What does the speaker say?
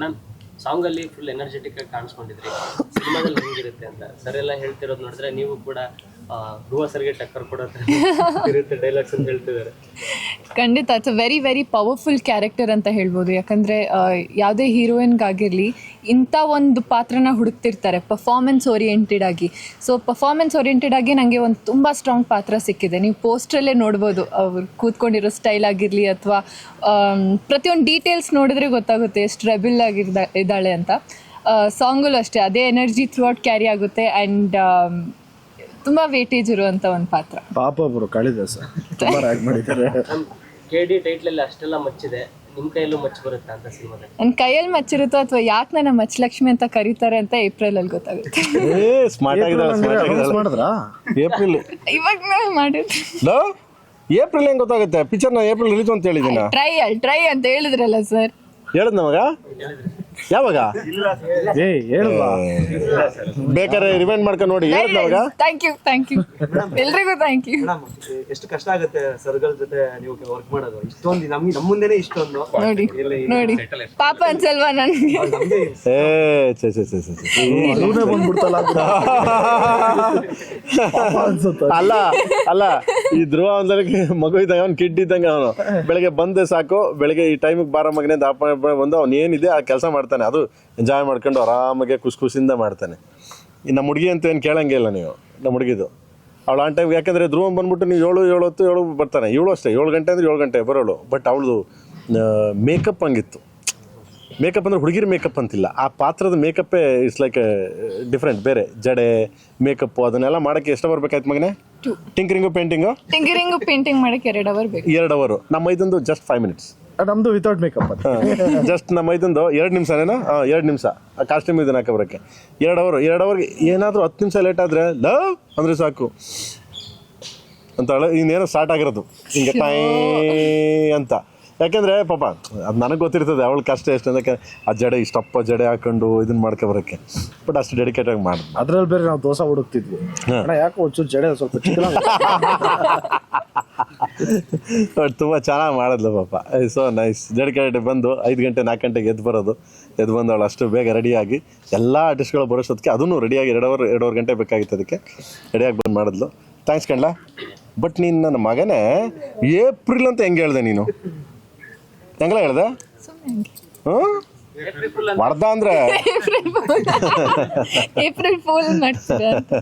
Ma'am ಸಾಂಗಲ್ಲಿ full energetic ಆಗಿ ಕಾಣಿಸ್ಕೊಂಡಿದ್ರಿ. ಸಿನಿಮಾದಲ್ಲಿ ಹೆಂಗಿರುತ್ತೆ ಅಂತ. ಸರ್ ಎಲ್ಲ ಹೇಳ್ತಿರೋದು ನೋಡಿದ್ರೆ ನೀವು ಕೂಡ ಧ್ರುವ ಸರ್ಗೆ ಟಕ್ಕರ್ ಕೊಡೋ ಇರುತ್ತೆ ಡೈಲಾಗ್ಸ್ ಅಂತ ಹೇಳ್ತಿದ್ದಾರೆ. ಖಂಡಿತ it's a very very powerful character ಅಂತ ಹೇಳ್ಬೋದು. ಯಾಕಂದರೆ ಯಾವುದೇ ಹೀರೋಯಿನ್ಗಾಗಿರಲಿ ಇಂಥ ಒಂದು ಪಾತ್ರನ ಹುಡುಕ್ತಿರ್ತಾರೆ ಪರ್ಫಾರ್ಮೆನ್ಸ್ ಓರಿಯೆಂಟೆಡ್ ಆಗಿ. ಸೊ ಪರ್ಫಾರ್ಮೆನ್ಸ್ ಓರಿಯೆಂಟೆಡ್ ಆಗಿ ನನಗೆ ಒಂದು ತುಂಬ ಸ್ಟ್ರಾಂಗ್ ಪಾತ್ರ ಸಿಕ್ಕಿದೆ. ನೀವು ಪೋಸ್ಟ್ರಲ್ಲೇ ನೋಡ್ಬೋದು, ಅವ್ರು ಕೂತ್ಕೊಂಡಿರೋ ಸ್ಟೈಲ್ ಆಗಿರಲಿ ಅಥವಾ ಪ್ರತಿಯೊಂದು ಡೀಟೇಲ್ಸ್ ನೋಡಿದ್ರೆ ಗೊತ್ತಾಗುತ್ತೆ ಎಷ್ಟು ರೆಬಿಲ್ ಆಗಿರ್ದ, ಇದ್ದಾಳೆ ಅಂತ. ಸಾಂಗಲ್ಲೂ ಅಷ್ಟೇ, ಅದೇ ಎನರ್ಜಿ ಥ್ರೂ ಔಟ್ ಕ್ಯಾರಿ ಆಗುತ್ತೆ ಆ್ಯಂಡ್ ತುಂಬ ವೇಟೇಜ್ ಇರುವಂತ ಒಂದು ಪಾತ್ರ. ಪಾಪ ಒಬ್ರು ಕಳಿದೆ ಸರ್. ತುಂಬಾ ರ್ಯಾಕ್ ಮಾಡಿದ್ದಾರೆ. ನಮ್ ಕೆ ಡಿ ಟೈಟ್ಲಲ್ಲಿ ಅಷ್ಟೆಲ್ಲ ಮಚ್ಚಿದೆ. ನಿಮ್ಮ ಕೈಯಲ್ಲೂ ಮಚ್ಚ ಬರುತ್ತೆ ಅಂತ ಸಿನಿಮಾದಲ್ಲಿ? ನನ್ನ ಕೈಯಲ್ಲಿ ಮಚ್ಚಿರುತ್ತೋ ಅಥವಾ ಯಾಕೆ ನನ್ನ ಮಚ್ಚಲಕ್ಷ್ಮಿ ಅಂತ ಕರೀತಾರೆ ಅಂತ ಏಪ್ರಿಲ್ ಅಲ್ಲಿ ಗೊತ್ತಾಗುತ್ತೆ. ಏ ಸ್ಮಾರ್ಟ್ ಆಗಿದ್ದಾಳೆ ಸ್ಮಾರ್ಟ್ ಆಗಿದ್ದಾಳೆ. ಮಾಡಿದ್ರಾ? ಏಪ್ರಿಲ್ ಇವಾಗ ನಾನು ಮಾಡಿದ್ದು. ಲೋ ಏಪ್ರಿಲ್ ಹೆಂಗ್ ಗೊತ್ತಾಗುತ್ತೆ? ಪಿಕ್ಚರ್ನ ಏಪ್ರಿಲ್ ರಿಲೀಸ್ ಅಂತ ಹೇಳಿದ್ದೀನ? ಟ್ರೈ ಅಲ್ಲಿ ಟ್ರೈ ಅಂತ ಹೇಳಿದ್ರಲ್ಲ ಸರ್ ಹೇಳಿದ್ ನಮಗ ಯಾವಾಗ? ಏ ಹೇಳ್ವಾ. ಬೇಕಾದ್ರೆ ರಿವೈಂಡ್ ಮಾಡ್ಕೊಂಡು ನೋಡಿ ಹೇಳದ್ ಅವಾಗ? ಥ್ಯಾಂಕ್ ಯು ಥ್ಯಾಂಕ್ ಯು ಎಲ್ರಿಗೂ ಥ್ಯಾಂಕ್ ಯು ಮೇಡಮ್ ಎಷ್ಟು ಕಷ್ಟ ಆಗುತ್ತೆ ಸರ್ಗಳ ಜೊತೆ ನೀವು ವರ್ಕ್ ಮಾಡೋದು? ಇಷ್ಟೊಂದು ನಮ್ಗೆ ನಮ್ಮ ಮುಂದೆನೆ ಇಷ್ಟೊಂದು. ನೋಡಿ ನೋಡಿ. ಪಾಪ ಅನ್ಸಲ್ವಾ ನನಗೆ? ನಮ್ಗೆ ಏ ಛೆ ಛೆ ಛೆ ಛೆ ಬಂದ್ಬಿಡ್ತಲ್ಲ ಅಂತ. ಅಲ್ಲ ಅಲ್ಲ. ಈ ಧ್ರುವ ಅಂದ್ರೆ ಮಗು ಇದ್ದಾಗ ಅವ್ನು ಕಿಡ್ ಇದ್ದಂಗೆ ಅವನು. ಬೆಳಗ್ಗೆ ಬಂದೆ ಸಾಕು, ಬೆಳಗ್ಗೆ ಈ ಟೈಮಿಗೆ ಬಾರ ಮಗನೇ ದಾಪ ಬಂದು ಅವ್ನು ಏನಿದೆ ಆ ಕೆಲಸ ಮಾಡ್ತಾನೆ. ಅದು ಎಂಜಾಯ್ ಮಾಡ್ಕೊಂಡು ಆರಾಮಾಗೆ ಖುಷಿ ಖುಷಿಯಿಂದ ಮಾಡ್ತಾನೆ ನಮ್ಮ ಹುಡುಗಿ ಅಂತ ಏನು ಕೇಳಂಗಿಲ್ಲ ನೀವು, ನಮ್ಮ ಹುಡುಗಿದು. ಅವಳು ಆ ಟೈಮ್ ಯಾಕಂದರೆ ಧ್ರುವ ಬಂದ್ಬಿಟ್ಟು ನೀವು ಏಳು ಏಳು ಹೊತ್ತು ಏಳು ಬರ್ತಾನೆ. ಏಳು ಅಷ್ಟೇ, ಏಳು ಗಂಟೆ ಅಂದ್ರೆ ಏಳು ಗಂಟೆ ಬರೋಳು. ಬಟ್ ಅವಳದು ಮೇಕಪ್ ಹಂಗಿತ್ತು. ಮೇಕಪ್ ಅಂದ್ರೆ ಹುಡುಗಿರ ಮೇಕಪ್ ಅಂತಿಲ್ಲ. ಆ ಪಾತ್ರದ ಮೇಕಪ್ಪೇ ಇಟ್ಸ್ ಲೈಕ್ ಡಿಫ್ರೆಂಟ್ ಬೇರೆ. ಜಡೆ ಮೇಕಪ್ ಅದನ್ನೆಲ್ಲ ಮಾಡಕ್ಕೆ ಎಷ್ಟು ಬರ್ಬೇಕಾಯ್ತು ಮಗನೇ? ಟಿಂಕರಿಂಗು ಪೇಂಟಿಂಗು ಟಿಂಕರಿಂಗ್ ಪೇಂಟಿಂಗ್ ಮಾಡಕ್ಕೆ ಎರಡು ಅವರ್ ಬೇಕು. ಎರಡು ಅವರು ನಮ್ಮ ಇದೊಂದು ಜಸ್ಟ್ ಫೈವ್ ಮಿನಿಟ್ಸ್ ನಮ್ದು ವಿತೌಟ್ ಮೇಕಪ್ ಅಂತ. ಜಸ್ಟ್ ನಮ್ಮ ಇದೊಂದು ಎರಡು ನಿಮಿಷನೇನ? ಹಾಂ ಎರಡು ನಿಮಿಷ. ಆ ಕಾಸ್ಟ್ಯೂಮ್ ಇದನ್ನ ಹಾಕಿ ಬರೋಕ್ಕೆ. ಎರಡು ಅವರು ಎರಡು ಅವರ್ಗೆ ಏನಾದರೂ ಹತ್ತು ನಿಮಿಷ ಲೇಟ್ ಆದರೆ ಲವ್ ಅಂದರೆ ಸಾಕು. ಅಂತ ಹೇಳಿ ಇನ್ನೇನೋ ಸ್ಟಾರ್ಟ್ ಆಗಿರೋದು. ಹಿಂಗೆ ಟೈ ಅಂತ. ಯಾಕೆಂದ್ರೆ ಪಾಪ ಅದು ನನಗೆ ಗೊತ್ತಿರ್ತದೆ ಅವಳ ಕಷ್ಟ ಎಷ್ಟು ಅದಕ್ಕೆ ಆ ಜಡೆ ಇಷ್ಟಪ್ಪ ಜಡೆ ಹಾಕೊಂಡು ಇದನ್ನ ಮಾಡ್ಕೊ ಬರೋಕ್ಕೆ ಬಟ್ ಅಷ್ಟು ಡೆಡಿಕೇಟ್ ಆಗಿ ಮಾಡಿದ್ವಿ ಅದ್ರಲ್ಲಿ ಬೇರೆ ನಾವು ದೋಸೆ ಹುಡುಕ್ತಿದ್ವಿ. ಅಣ್ಣ ಯಾಕೆ ಒಂಚೂರು ಜಡೆ ಸ್ವಲ್ಪ ಬಟ್ ತುಂಬ ಚೆನ್ನಾಗಿ ಮಾಡಿದ್ಲು ಪಾಪ. ಸೊ ನೈಸ್ ಡೆಡಿಕೇಟ್ ಬಂದು ಐದು ಗಂಟೆ ನಾಲ್ಕು ಗಂಟೆಗೆ ಎದ್ದು ಬರೋದು. ಎದ್ದು ಬಂದು ಅವಳು ಅಷ್ಟು ಬೇಗ ರೆಡಿಯಾಗಿ ಎಲ್ಲ ಆರ್ಟಿಸ್ಟ್ಗಳು ಬರೋಷ್ಟೊತ್ತಿಗೆ ಅದನ್ನು ರೆಡಿಯಾಗಿ ಎರಡವರೆ ಎರಡೂವರೆ ಗಂಟೆ ಬೇಕಾಗಿತ್ತು ಅದಕ್ಕೆ. ರೆಡಿಯಾಗಿ ಬಂದು ಮಾಡಿದ್ಲು. ಥ್ಯಾಂಕ್ಸ್ ಕಣ್ಲ. ಬಟ್ ನೀನು ನನ್ನ ಮಗನೇ ಏಪ್ರಿಲ್ ಅಂತ ಹೆಂಗೆ ಹೇಳ್ದೆ ನೀನು? ಹೆಂಗಲ್ಲ ಹೇಳ್ದೆ ಹ್ಞೂ ವರ್ಧ ಅಂದ್ರೆ ಏಪ್ರಿಲ್ ಫೂಲ್ ಮಾಡ್ತೀರಾ ಅಂತ